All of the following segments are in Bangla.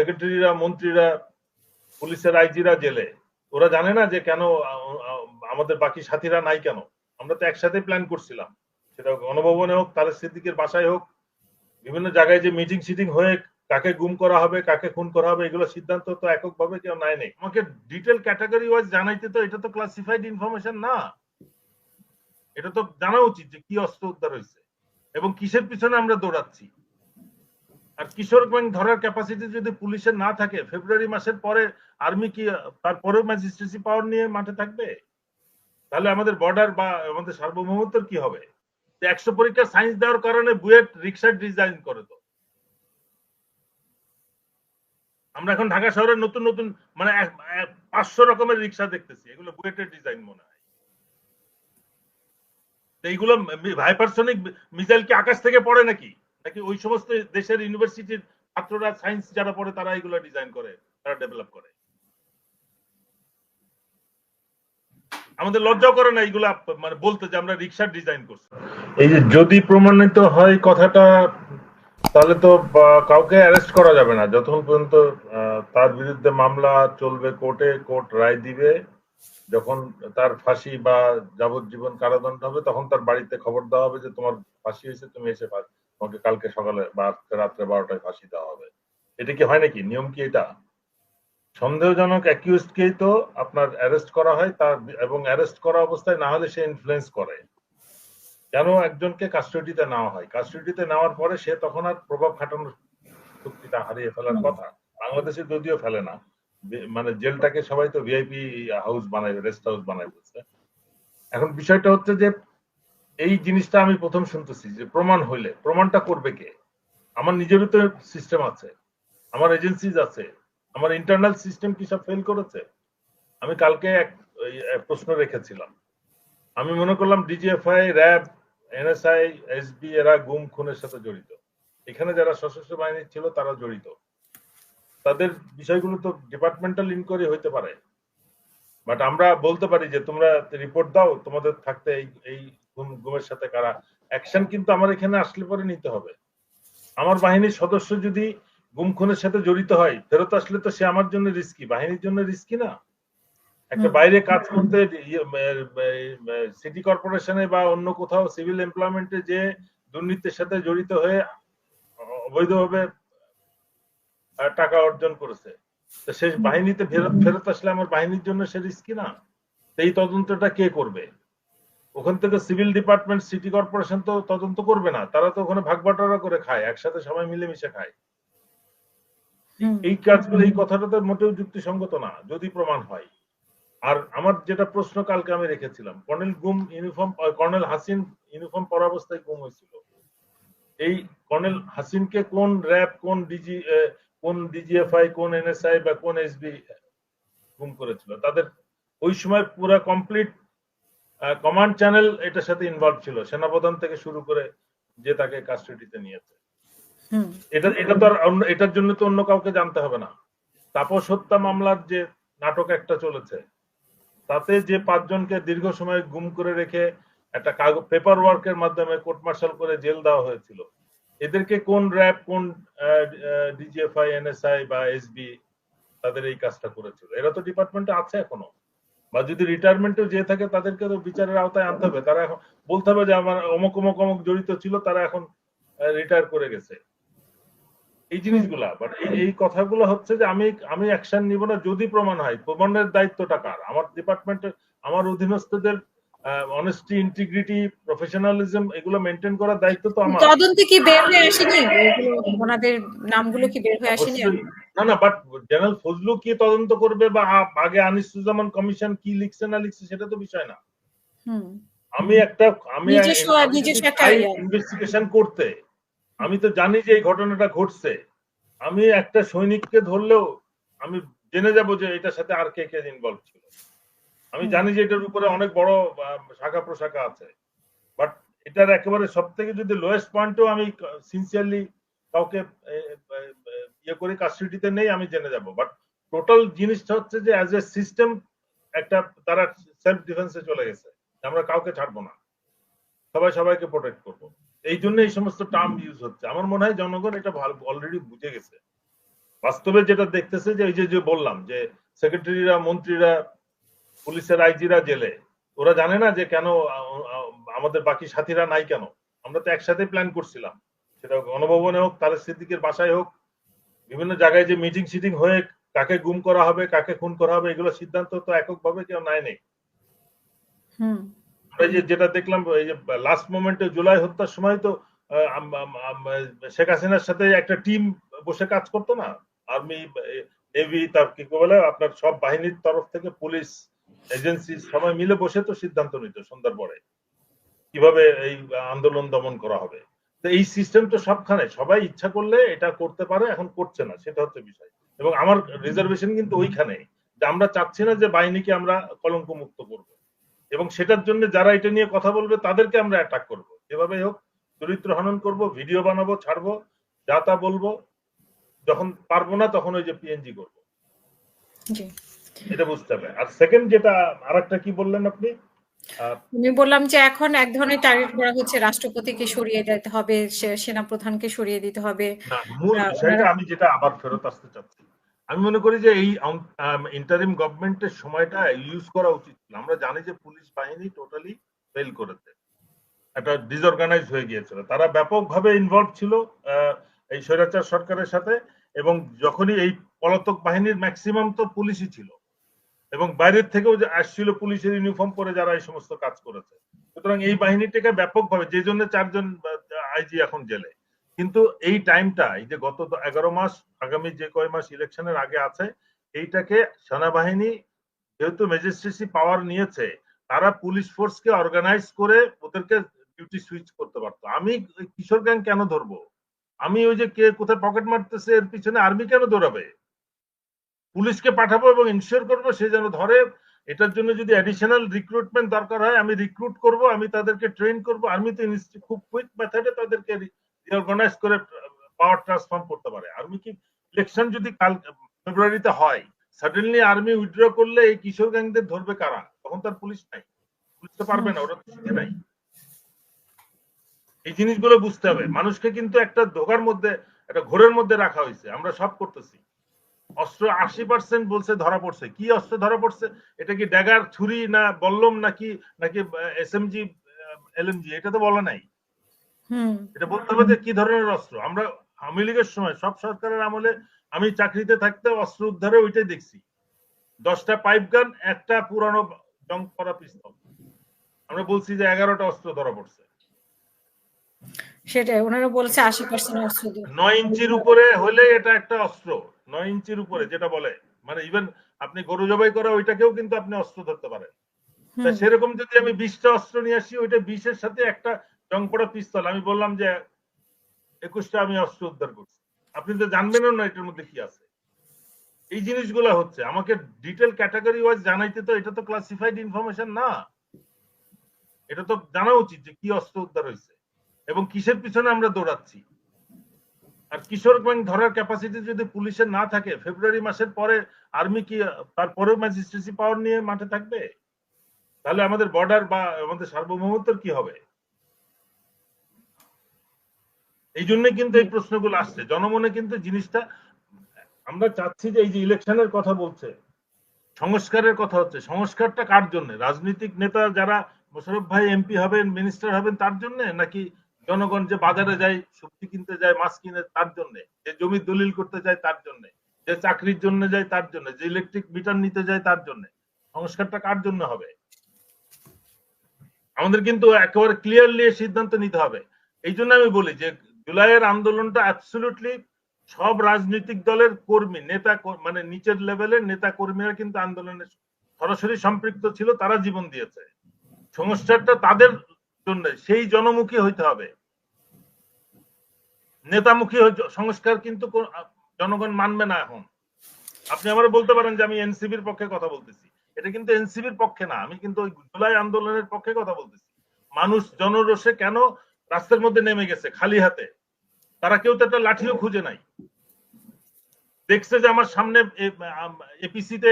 সেক্রেটারিরা, মন্ত্রীরা, পুলিশের আইজিরা জেলে। ওরা জানে না যে কেন আমাদের বাকি সাথীরা নাই কেন। আমরা তো একসাথে প্ল্যান করছিলাম। সেটা গণভবনে হোক তাদের সিদ্দিকের বাসায় হোক, বিভিন্ন জায়গায় যে মিটিং সিটিং হয়ে কাকে গুম করা হবে, কাকে খুন করা হবে, এগুলো সিদ্ধান্ত তো এককভাবে কেউ নাই নেই। আমাকে ডিটেল ক্যাটাগরি ওয়াইজ জানাইতে তো এটা তো ক্লাসিফাইড ইনফরমেশন না। এটা তো জানা উচিত যে কি অস্ত্র উদ্ধার হয়েছে এবং কিসের পিছনে আমরা দৌড়াচ্ছি। আর কিশোর গ্যাং ধরার ক্যাপাসিটি যদি পুলিশের না থাকে, ফেব্রুয়ারি মাসের পরে আর্মি কি তারপরেও ম্যাজিস্ট্রেসি পাওয়ার নিয়ে মাঠে থাকবে? তাহলে আমাদের বর্ডার বা আমাদের সার্বভৌমত্বর কি হবে? একশো পরীক্ষার সায়েন্স দেওয়ার কারণে বুয়েট রিক্সা ডিজাইন করে তো। আমরা এখন ঢাকা শহরে নতুন নতুন মানে পাঁচশো রকমের রিক্সা দেখতেছি। এগুলো বুয়েটের ডিজাইন মনে হয়। এইগুলো হাইপারসনিক মিসাইল কি আকাশ থেকে পড়ে নাকি? নাকি ওই সমস্ত দেশের ইউনিভার্সিটির ছাত্ররা সায়েন্স যারা পড়ে তারা এগুলো ডিজাইন করে, তারা ডেভেলপ করে? আমাদের করে না মানে বলতে যে আমরা রিক্সার ডিজাইন করছি। এই যে যদি প্রমাণিত হয় কথাটা, তাহলে তো কাউকে অ্যারেস্ট করা যাবে না। যতক্ষণ পর্যন্ত তার বিরুদ্ধে মামলা চলবে কোর্টে কোর্ট রায় দিবে, যখন তার ফাঁসি বা যাবজ্জীবন কারাদণ্ড হবে, তখন তার বাড়িতে খবর দেওয়া হবে যে তোমার ফাঁসি হয়েছে, তুমি এসে ফা- তোমাকে কালকে সকালে বা রাত্রে বারোটায় ফাঁসি দেওয়া হবে। এটা কি হয় নাকি? নিয়ম কি এটা? সন্দেহজনক অ্যাকিউজকেই তো আপনার অ্যারেস্ট করা হয় তার এবং অ্যারেস্ট করা অবস্থায় না হলে সে ইনফ্লুয়েন্স করে। কেন একজনকে কাস্টডিতে নেওয়া হয়? কাস্টডিতে নেওয়ার পরে সে তখন আর প্রভাব খাটানোর শক্তিটা হারিয়ে ফেলার কথা। বাংলাদেশে যদিও ফেলে না। মানে জেলটাকে সবাই তো ভিআইপি হাউস বানায় রেস্ট হাউস বানায় বলছে। এখন বিষয়টা হচ্ছে যে এই জিনিসটা আমি প্রথম শুনতেছি যে প্রমাণ হইলে, প্রমাণটা করবে কে? আমার নিজেরও তো সিস্টেম আছে, আমার এজেন্সিজ আছে, আমার ইন্টারনাল সিস্টেম কি সব ফেল করেছে? আমি কালকে এক প্রশ্ন রেখেছিলাম। আমি মনে করলাম ডিজিএফআই র্যাব এনএসআই এসবি এরা গুম খুনের সাথে জড়িত। এখানে যারা সশস্ত্র বাহিনী ছিল, তারা জড়িত। তাদের বিষয়গুলো তো ডিপার্টমেন্টাল ইনকোয়ারি হইতে পারে। বাট আমরা বলতে পারি যে তোমরা রিপোর্ট দাও, তোমাদের থাকতে এই এই গুমের সাথে কারা? অ্যাকশন কিন্তু আমার এখানে আসলে পরে নিতে হবে। আমার বাহিনীর সদস্য যদি গুম খুনের সাথে জড়িত হয় ফেরত আসলে তো সে আমার জন্য রিস্কি বাহিনীর জন্য রিস্কি না? একটা বাইরে কাজ করতে সিটি কর্পোরেশনে বা অন্য কোথাও সিভিল এমপ্লয়মেন্টে যে দুর্নীতির সাথে জড়িত হয়ে অবৈধভাবে টাকা অর্জন করেছে তো সে বাহিনীতে ফেরত ফেরত আসলে আমার বাহিনীর জন্য সে রিস্কি না? এই তদন্তটা কে করবে? ওখান থেকে সিভিল ডিপার্টমেন্ট সিটি কর্পোরেশন তো তদন্ত করবে না। তারা তো ওখানে ভাগ বাটোয়ারা করে খায় একসাথে সবাই মিলেমিশে খায়। এই কাজগুলো এই কথাটা তো মোটেও যুক্তিসঙ্গত না যদি প্রমাণ হয়। আর আমার যেটা প্রশ্ন কালকে আমি রেখেছিলাম কর্নেল গুম ইউনিফর্ম কর্নেল হাসিন ইউনিফর্ম পরা অবস্থায় গুম হয়েছিল। এই কর্নেল হাসিনকে কোন র্যাব কোন ডিজি কোন ডিজিএফআই কোন এনএসআই বা কোন এসবি গুম করেছিল? তাদের ওই সময় পুরো কমপ্লিট কমান্ড চ্যানেল এটার সাথে ইনভলভ ছিল। সেনাপ্রধান থেকে শুরু করে যে তাকে কাস্টডিতে নিয়েছে। এটা এটা তো আর এটার জন্য তো অন্য কাউকে জানতে হবে না। তাপস হত্যা মামলার যে নাটক একটা চলেছে তাতে যে পাঁচজনকে দীর্ঘ সময় গুম করে রেখে একটা কাগজ পেপার ওয়ার্কের মাধ্যমে কোর্ট মার্শাল করে জেল দেওয়া হয়েছিল। এদেরকে কোন র্যাব কোন ডিজিএফআই এনএসআই বা এসবি তাদের এই কাজটা করেছিল? এরা তো ডিপার্টমেন্টে আছে এখনও। বা যদি রিটায়ারমেন্টে যে থাকে তাদেরকে তো বিচারের আওতায় আনতে হবে। তারা এখন বলতে হবে যে আমার অমুক অমুক অমুক জড়িত ছিল তারা এখন রিটায়ার করে গেছে। এই জিনিসগুলা বাট এই কথাগুলো হচ্ছে যে আমি আমি অ্যাকশন নিব না যদি প্রমাণ হয়। প্রমাণের দায়িত্বটা কার? আমার ডিপার্টমেন্টের আমার অধীনস্থদের অনেস্টি ইন্টিগ্রিটি প্রফেশনালিজম এগুলো মেনটেন করার দায়িত্ব তো আমার। তদন্তে কি বের হয়ে আসেনি? ওনাদের নামগুলো কি বের হয়ে আসেনি। না না বাট জেনারেল ফজলু কি তদন্ত করবে বা আগে আনিসুজ্জামান কমিশন কি লিখছে না লিখছে সেটা তো বিষয় না। আমি একটা আমি। ইনভেস্টিগেশন করতে আমি তো জানি যে এই ঘটনাটা ঘটছে। আমি একটা সৈনিককে ধরলেও আমি জেনে যাব যে এটার সাথে আর কে কে ইনভলভ ছিল। আমি জানি যে এটার উপরে অনেক বড় শাখা প্রশাখা আছে। বাট এটার একেবারে সব থেকে যদি লোয়েস্ট পয়েন্টও আমি সিনসিয়ারলি কাউকে ইয়ে করে কাস্টডিতে নেই, আমি জেনে যাব। বাট টোটাল জিনিসটা হচ্ছে যে অ্যাজ এ সিস্টেম একটা তারা সেলফ ডিফেন্সে চলে গেছে। আমরা কাউকে ছাড়বো না। সবাই সবাইকে প্রোটেক্ট করব। এই জন্য এই সমস্ত টার্ম ইউজ হচ্ছে। আমার মনে হয় জনগণ এটা ভালো অলরেডি বুঝে গেছে। বাস্তবে যেটা দেখতেছে যে এই যে যে বললাম যে সেক্রেটারিরা মন্ত্রীরা, পুলিশের আইজিরা জেলে। ওরা জানে না যে কেন আমাদের বাকি সাথীরা নাই কেন। আমরা তো একসাথে প্ল্যান করছিলাম। সেটা গণভবনে হোক তাদের সিদ্দিকের বাসায় হোক বিভিন্ন জায়গায় যে মিটিং সিটিং হয়ে কাকে গুম করা হবে কাকে খুন করা হবে এগুলো সিদ্ধান্ত তো এককভাবে কেউ নেয় নেই। যেটা দেখলাম এই যে লাস্ট মোমেন্টে জুলাই হত্যার সময় তো শেখ হাসিনার সাথে একটা টিম বসে কাজ করতো না? আর্মি নেভি তার কি বলে আপনার সব বাহিনীর তরফ থেকে পুলিশ এজেন্সি সবাই মিলে বসে তো সিদ্ধান্ত নিত সন্ধ্যার পরে। কীভাবে এই আন্দোলন দমন করা হবে? তো এই সিস্টেম তো সবখানে। সবাই ইচ্ছা করলে এটা করতে পারে এখন করছে না সেটা হচ্ছে বিষয়। এবং আমার রিজার্ভেশন কিন্তু ওইখানে যে আমরা চাচ্ছি না যে বাহিনীকে আমরা কলঙ্ক মুক্ত করব। এবং সেটার জন্য যারা এটা নিয়ে কথা বলবে তাদেরকে আমরা অ্যাটাক করব। যেভাবে হোক চরিত্র হনন করব ভিডিও বানাবো ছাড়বো যা তা বলব যখন পারব না তখন ওই যে পিএনজি করব। এটা বুঝতে হবে। আর সেকেন্ড যেটা আরেকটা কি বললেন আপনি? আমি বললাম যে এখন এক ধরনের টার্গেট করা হচ্ছে রাষ্ট্রপতিকে সরিয়ে দিতে হবে সে- সেনাপ্রধানকে সরিয়ে দিতে হবে। মূল বিষয়টা আমি যেটা আবার ফেরত আসতে চাচ্ছি আমি মনে করি যে এই ইন্টারিম গভর্নমেন্টের সময়টা ইউজ করা উচিত ছিল। আমরা জানি যে পুলিশ বাহিনী টোটালি ফেল করেছে। একটা ডিসঅর্গানাইজ হয়ে গিয়েছিল। তারা ব্যাপকভাবে ইনভলভ ছিল এই স্বৈরাচার সরকারের সাথে এবং যখনই এই পলাতক বাহিনীর ম্যাক্সিমাম তো পুলিশই ছিল। এবং বাইরের থেকেও যে আসছিল পুলিশের ইউনিফর্ম পরে যারা এই সমস্ত কাজ করেছে। সুতরাং এই বাহিনীটাকে ব্যাপকভাবে, যে জন্য চারজন আইজি এখন জেলে। কিন্তু এই টাইমটা এই যে গত এগারো মাস, আগামী যে কয় মাস ইলেকশনের আগে আছে, এইটাকে সেনাবাহিনী যেহেতু ম্যাজিস্ট্রেসি পাওয়ার নিয়েছে, তারা পুলিশ ফোর্সকে অর্গানাইজ করে ওদেরকে ডিউটি সুইচ করতে পারতো। আমি কিশোর গ্যাং কেন ধরবো? আমি ওই যে কে কোথায় পকেট মারতেছে, এর পিছনে আর্মি কেন দৌড়াবে? পুলিশকে পাঠাবো এবং ইনশিওর করব সে যেন ধরে। এটার জন্য যদি অ্যাডিশনাল রিক্রুটমেন্ট দরকার হয়, আমি রিক্রুট করব, আমি তাদেরকে ট্রেন করব। আর্মি তো খুব কুইক মেথডে তাদেরকে রিঅর্গানাইজ করে পাওয়ার ট্রান্সফর্ম করতে পারে। আর্মি কি ইলেকশন যদি কাল, ফেব্রুয়ারিতে হয় সাডেনলি আর্মি উইথড্র করলে এই কিশোর গ্যাংদের ধরবে কারা? তখন তার পুলিশ নাই। পুলিশ তো পারবে না, ওরা তো শিখে নাই। এই জিনিসগুলো বুঝতে হবে। মানুষকে কিন্তু একটা ধোকার মধ্যে, একটা ঘোরের মধ্যে রাখা হয়েছে। আমরা সব করতেছি। অস্ত্র আশি পার্সেন্ট বলছে ধরা পড়ছে। কি অস্ত্র ধরা পড়ছে? এটা কি ড্যাগার ছুরি না বল্লম নাকি নাকি এস এম জি এলএমজি এটা তো বলা নাই। এটা বলতে হবে যে কি ধরনের অস্ত্র? আমরা আওয়ামী লীগের সময় সব সরকারের আমলে আমি চাকরিতে থাকতে অস্ত্র উদ্ধারে ওইটাই দেখছি। দশটা পাইপ গান একটা পুরানো জং করা পিস্তল। আমরা বলছি যে এগারোটা অস্ত্র ধরা পড়ছে। সেটাই ওনারা বলছে আশি পার্সেন্ট অস্ত্র নয় ইঞ্চির উপরে হলে এটা একটা অস্ত্র। নয় ইঞ্চির উপরে যেটা বলে। মানে ইভেন আপনি গরু জবাই করা ওইটাকেও কিন্তু আপনি অস্ত্র ধরতে পারেন। তা সেরকম যদি আমি বিশটা অস্ত্র নিয়ে আসি ওইটা বিশের সাথে একটা জং পড়া পিস্তল। আমি বললাম যে একুশটা আমি অস্ত্র উদ্ধার করছি। আপনি তো জানবেনও না এটার মধ্যে কি আছে। এই জিনিসগুলো হচ্ছে আমাকে ডিটেল ক্যাটাগরি ওয়াইজ জানাইতে তো এটা তো ক্লাসিফাইড ইনফরমেশন না। এটা তো জানা উচিত যে কি অস্ত্র উদ্ধার হয়েছে এবং কিসের পিছনে আমরা দৌড়াচ্ছি। আর কিশোর গ্যাং ধরার ক্যাপাসিটি যদি পুলিশের না থাকে, ফেব্রুয়ারি মাসের পরে আর্মি কি তারপরেও ম্যাজিস্ট্রেসি পাওয়ার নিয়ে মাঠে থাকবে? তাহলে আমাদের বর্ডার বা আমাদের সার্বভৌমত্বর কি হবে? এই জন্য কিন্তু এই প্রশ্নগুলো আসছে। জনমনে কিন্তু জিনিসটা, আমরা চাচ্ছি যে এই যে ইলেকশনের কথা বলছে, সংস্কারের কথা হচ্ছে, সংস্কারটা কার জন্য? রাজনৈতিক নেতা যারা মোশারফ ভাই এমপি হবেন মিনিস্টার হবেন, তার জন্য? নাকি জনগণ যে বাজারে যায়, সবজি কিনতে যায়, মাছ কিনে, তার জন্য। যে জমি দলিল করতে যায়, তার জন্য। যে চাকরির জন্য যায়, তার জন্য। যে ইলেকট্রিক মিটার নিতে যায়, তার জন্য। সংস্কারটা কার জন্য হবে? আমাদের কিন্তু একেবারে ক্লিয়ারলি সিদ্ধান্ত নিতে হবে। এই জন্য আমি বলি যে, জুলাইয়ের আন্দোলনটা অ্যাবসলিউটলি সব রাজনৈতিক দলের কর্মী, নেতা মানে নিচের লেভেলের নেতা কর্মীরা কিন্তু আন্দোলনে সরাসরি সম্পৃক্ত ছিল, তারা জীবন দিয়েছে। সংস্কারটা তাদের জন্য, সেই জনমুখী হইতে হবে। নেতামুখী সংস্কার কিন্তু জনগণ মানবে না এখন। আপনি আমার বলতে পারেন যে আমি এনসিবির পক্ষে কথা বলতেছি। এটা কিন্তু এনসিবির পক্ষে না, আমি কিন্তু ওই জুলাই আন্দোলনের পক্ষে কথা বলতেছি। মানুষ জনরোষে কেন রাস্তার মধ্যে নেমে গেছে, খালি হাতে? তারা কেউ তো একটা লাঠিও খুঁজে নাই। দেখছে যে আমার সামনে এপিসিতে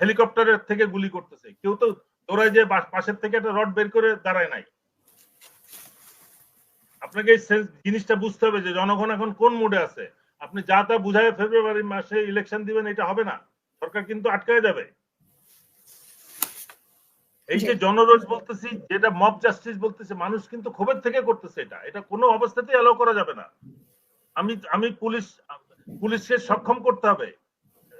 হেলিকপ্টারের থেকে গুলি করতেছে। কেউ তো দৌড়ায় যে পাশের থেকে একটা রড বের করে দাঁড়ায় নাই। আপনাকে এই জিনিসটা বুঝতে হবে যে জনগণ এখন কোন মুডে আছে? আপনি যা তা বুঝায় ফেব্রুয়ারি মাসে ইলেকশন দিবেন এটা হবে না। সরকার কিন্তু আটকায় যাবে। এই যে। জনরোষ বলতেছি যেটা মব জাস্টিস বলতেছে মানুষ কিন্তু ক্ষোভের থেকে করতেছে এটা। এটা কোনো অবস্থাতেই অ্যালাউ করা যাবে না। আমি আমি পুলিশ পুলিশকে সক্ষম করতে হবে।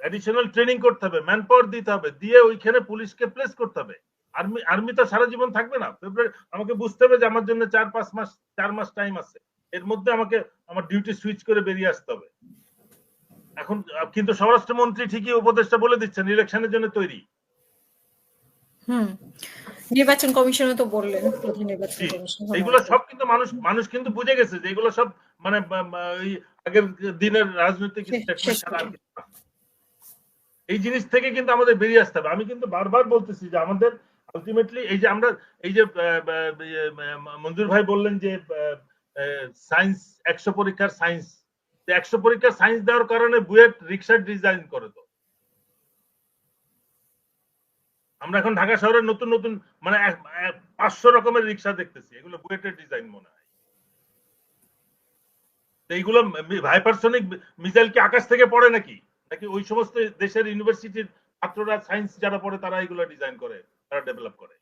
অ্যাডিশনাল ট্রেনিং করতে হবে ম্যান পাওয়ার দিতে হবে। দিয়ে ওইখানে পুলিশকে প্লেস করতে হবে। আর্মি আর্মি তো সারা জীবন থাকবে না। ফেব্রুয়ারি আমাকে বুঝতে হবে যে আমার জন্য চার পাঁচ মাস চার মাস টাইম আছে। এর মধ্যে আমাকে আমার ডিউটি সুইচ করে বেরিয়ে আসতে হবে। এখন কিন্তু স্বরাষ্ট্রমন্ত্রী ঠিকই উপদেশটা বলে দিচ্ছেন ইলেকশনের জন্য তৈরি। হুম। নির্বাচন কমিশনও তো বললেন প্রধান নির্বাচন কমিশন। এইগুলো সব কিন্তু মানুষ মানুষ কিন্তু বুঝে গেছে যে এগুলো সব মানে আগের দিনের রাজনৈতিক। এই জিনিস থেকে কিন্তু আমাদের বেরিয়ে আসতে হবে। আমি কিন্তু বারবার বলতেছি যে আমাদের আলটিমেটলি এই যে আমরা এই যে ইয়ে, মঞ্জুর ভাই বললেন যে সায়েন্স একশো পরীক্ষার সায়েন্স একশো পরীক্ষার সায়েন্স দেওয়ার কারণে বুয়েট রিক্সার ডিজাইন করে তো। আমরা এখন ঢাকা শহরের নতুন নতুন মানে পাঁচশো রকমের রিক্সা দেখতেছি। এগুলো বুয়েটের ডিজাইন মনে হয়। এইগুলো হাইপারসনিক মিসাইল কি আকাশ থেকে পড়ে নাকি? নাকি ওই সমস্ত দেশের ইউনিভার্সিটির ছাত্ররা সায়েন্স যারা পড়ে তারা এগুলো ডিজাইন করে? তারা ডেভেলপ করে।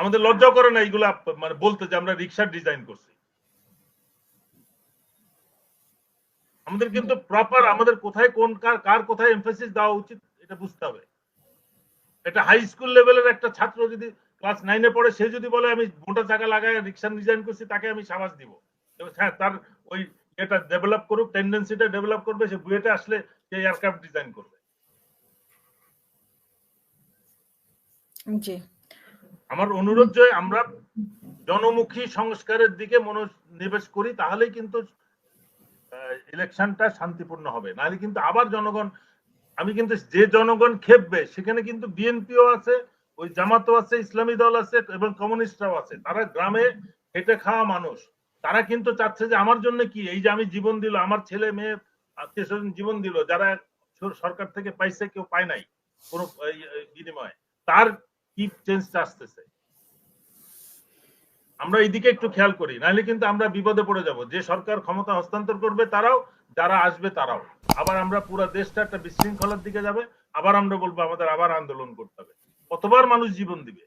আমাদের লজ্জাও করে না এইগুলা মানে বলতে যে আমরা রিক্সার ডিজাইন করছি। আমাদের কিন্তু প্রপার আমাদের কোথায় কোন কার কার কোথায় এমফেসিস দেওয়া উচিত, এটা বুঝতে হবে। এটা হাই স্কুল লেভেলের একটা ছাত্র যদি ক্লাস নাইনে পড়ে, সে যদি বলে, আমি মোটা চাকা লাগায় রিক্সা ডিজাইন করছি, তাকে আমি সাবাস দিব। হ্যাঁ তার ওই এটা ডেভেলপ করুক টেন্ডেন্সিটা ডেভেলপ করবে, সে বুয়েটে আসলে সে এয়ারক্রাফট ডিজাইন করবে। জি। আমার অনুরোধ যে আমরা জনমুখী সংস্কারের দিকে মনোনিবেশ করি, তাহলেই কিন্তু ইলেকশনটা শান্তিপূর্ণ হবে। নাহলে কিন্তু আবার জনগণ, আমি কিন্তু যে জনগণ খেপবে, সেখানে কিন্তু বিএনপিও আছে, ওই জামাতও আছে, ইসলামী দল আছে এবং কমিউনিস্টরাও আছে। তারা গ্রামে খেটে খাওয়া মানুষ। তারা কিন্তু চাচ্ছে যে আমার জন্য কি? এই যে আমি জীবন দিল, আমার ছেলে, মেয়ে, আত্মীয় স্বজন জীবন দিল, যারা সরকার থেকে পাইছে, কেউ পায় নাই কোনো বিনিময়ে। তার আসতেছে। আমরা এইদিকে একটু খেয়াল করি, নাহলে কিন্তু আমরা বিপদে পড়ে যাব। যে সরকার ক্ষমতা হস্তান্তর করবে তারাও, যারা আসবে তারাও। আবার আমরা পুরো দেশটা একটা বিশৃঙ্খলার দিকে যাবে, আবার আমরা বলব আমাদের আবার আন্দোলন করতে হবে। কতবার মানুষ জীবন দিবে।